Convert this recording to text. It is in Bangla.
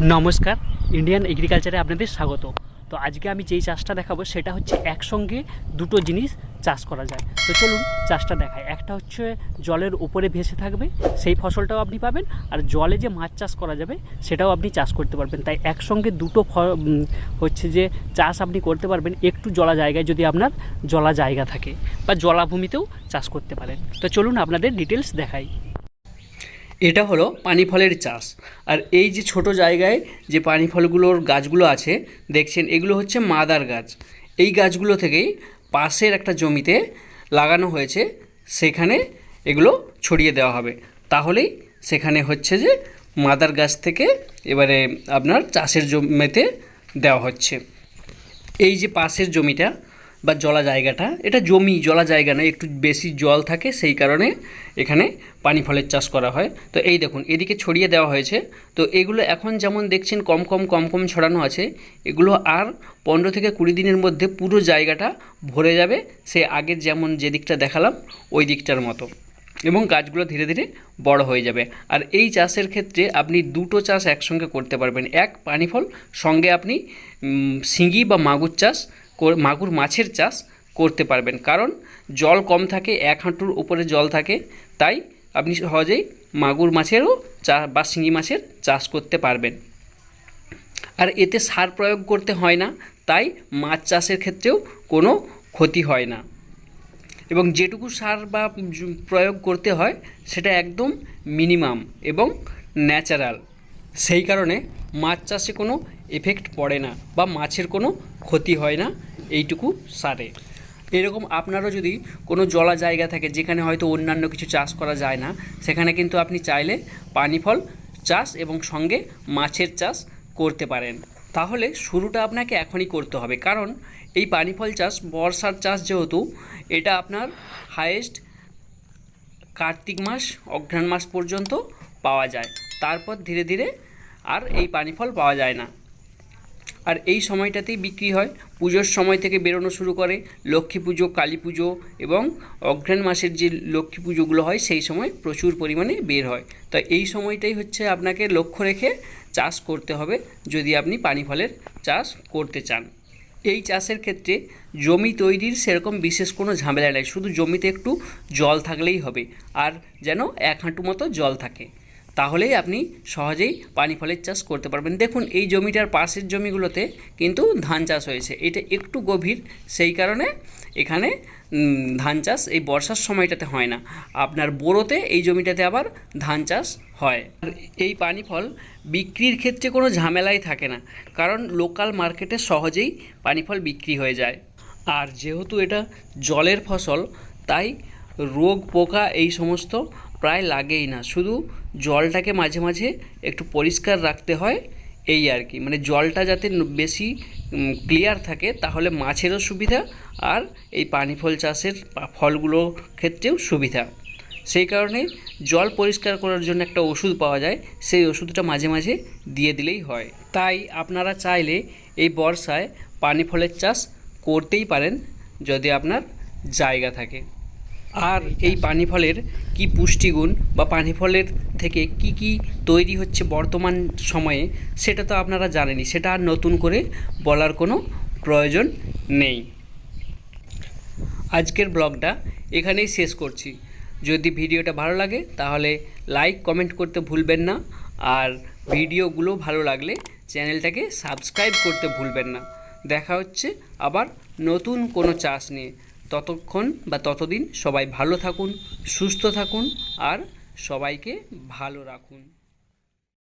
নমস্কার ইন্ডিয়ান এগ্রিকালচারে আপনাদের স্বাগত। তো আজকে আমি যেই চাষটা দেখাবো, সেটা হচ্ছে একসঙ্গে দুটো জিনিস চাষ করা যায়। তো চলুন চাষটা দেখায় একটা হচ্ছে জলের উপরে ভেসে থাকবে, সেই ফসলটাও আপনি পাবেন, আর জলে যে মাছ চাষ করা যাবে, সেটাও আপনি চাষ করতে পারবেন। তাই একসঙ্গে দুটো হচ্ছে যে চাষ আপনি করতে পারবেন, একটু জলা জায়গায় যদি আপনার জলা জায়গা থাকে, বা জলাভূমিতেও চাষ করতে পারেন। তো চলুন আপনাদের ডিটেলস দেখাই। এটা হলো পানি ফলের চাষ। আর এই যে ছোট জায়গায় যে পানি ফলগুলোর গাছগুলো আছে, দেখছেন, এগুলো হচ্ছে মাদার গাছ। এই গাছগুলো থেকেই পাশের একটা জমিতে লাগানো হয়েছে, সেখানে এগুলো ছড়িয়ে দেওয়া হবে। তাহলেই সেখানে হচ্ছে যে মাদার গাছ থেকে এবারে আপনার চাষের জমিতে দেওয়া হচ্ছে। এই যে পাশের জমিটা বা জলা জায়গাটা, এটা জমি, জলা জায়গা নয়, একটু বেশি জল থাকে, সেই কারণে এখানে পানি ফলের চাষ করা হয়। তো এই দেখুন, এদিকে ছড়িয়ে দেওয়া হয়েছে। তো এগুলো এখন যেমন দেখছেন, কম কম কম কম ছড়ানো আছে। এগুলো আর পনেরো থেকে কুড়ি দিনের মধ্যে পুরো জায়গাটা ভরে যাবে। সে আগের যেমন যে দিকটা দেখালাম, ওই দিকটার মতো। এবং গাছগুলো ধীরে ধীরে বড় হয়ে যাবে। আর এই চাষের ক্ষেত্রে আপনি দুটো চাষ একসঙ্গে করতে পারবেন। এক পানি ফল, সঙ্গে আপনি শিঙি বা মাগুর চাষ মাগুর মাছের চাষ করতে পারবেন। কারণ জল কম থাকে, এক হাঁটুর উপরে জল থাকে, তাই আপনি সহজেই মাগুর মাছেরও চা বা শিঙি মাছের চাষ করতে পারবেন। আর এতে সার প্রয়োগ করতে হয় না, তাই মাছ চাষের ক্ষেত্রেও কোনো ক্ষতি হয় না। এবং যেটুকু সার বা প্রয়োগ করতে হয়, সেটা একদম মিনিমাম এবং ন্যাচারাল। সেই কারণে মাছ চাষে কোনো এফেক্ট পড়ে না বা মাছের কোনো ক্ষতি হয় না। এইটুকু সারে। এরকম আপনারও যদি কোনো জলা জায়গা থাকে, যেখানে হয়তো অন্যান্য কিছু চাষ করা যায় না, সেখানে কিন্তু আপনি চাইলে পানি ফল চাষ এবং সঙ্গে মাছের চাষ করতে পারেন। তাহলে শুরুটা আপনাকে এখনই করতে হবে। কারণ এই পানি ফল চাষ, বর্ষার চাষ যেহেতু, এটা আপনার হায়েস্ট কার্তিক মাস, অঘ্রাণ মাস পর্যন্ত পাওয়া যায়। তারপর ধীরে ধীরে আর এই পানি ফল পাওয়া যায় না। আর এই সময়টাতেই বিক্রি হয়। পুজোর সময় থেকে বেরোনো শুরু করে, লক্ষ্মী পুজো, কালী পুজো এবং অঘ্রাণ মাসের যে লক্ষ্মী পুজোগুলো হয়, সেই সময় প্রচুর পরিমাণে বের হয়। তো এই সময়টাই হচ্ছে আপনাকে লক্ষ্য রেখে চাষ করতে হবে, যদি আপনি পানি ফলের চাষ করতে চান। এই চাষের ক্ষেত্রে জমি তৈরির সেরকম বিশেষ কোনো ঝামেলা নেই, শুধু জমিতে একটু জল থাকলেই হবে, আর যেন এক হাঁটু মতো জল থাকে। তাহলেই আপনি সহজেই পানি ফলের চাষ করতে পারবেন। দেখুন, এই জমিটার পাশের জমিগুলোতে কিন্তু ধান চাষ হয়েছে। এটা একটু গভীর, সেই কারণে এখানে ধান চাষ এই বর্ষার সময়টাতে হয় না। আপনার বোরোতে এই জমিটাতে আবার ধান চাষ হয়। আর এই পানি ফল বিক্রির ক্ষেত্রে কোনো ঝামেলাই থাকে না, কারণ লোকাল মার্কেটে সহজেই পানি ফল বিক্রি হয়ে যায়। আর যেহেতু এটা জলের ফসল, তাই রোগ পোকা এই সমস্ত প্রায় লাগেই না। শুধু জলটাকে মাঝে মাঝে একটু পরিষ্কার রাখতে হয়, এই আর কি। মানে জলটা যাতে বেশি ক্লিয়ার থাকে, তাহলে মাছেরও সুবিধা আর এই পানি ফল চাষের ফলগুলোর ক্ষেত্রেও সুবিধা। সেই কারণে জল পরিষ্কার করার জন্য একটা ওষুধ পাওয়া যায়, সেই ওষুধটা মাঝে মাঝে দিয়ে দিলেই হয়। তাই আপনারা চাইলে এই বর্ষায় পানি ফলের চাষ করতেই পারেন, যদি আপনার জায়গা থাকে। আর এই পানি ফলের কি পুষ্টিগুণ বা পানি ফলের থেকে কি কি তৈরি হচ্ছে বর্তমান সময়ে, সেটা তো আপনারা জানেনই। সেটা আর নতুন করে বলার কোনো প্রয়োজন নেই। আজকের ব্লগটা এখানেই শেষ করছি। যদি ভিডিওটা ভালো লাগে, তাহলে লাইক, কমেন্ট করতে ভুলবেন না। আর ভিডিওগুলো ভালো লাগলে চ্যানেলটাকে সাবস্ক্রাইব করতে ভুলবেন না। দেখা হচ্ছে আবার নতুন কোনো চাষ নিয়ে। ততক্ষণ বা ততদিন সবাই ভালো থাকুন সুস্থ থাকুন আর সবাইকে ভালো রাখুন।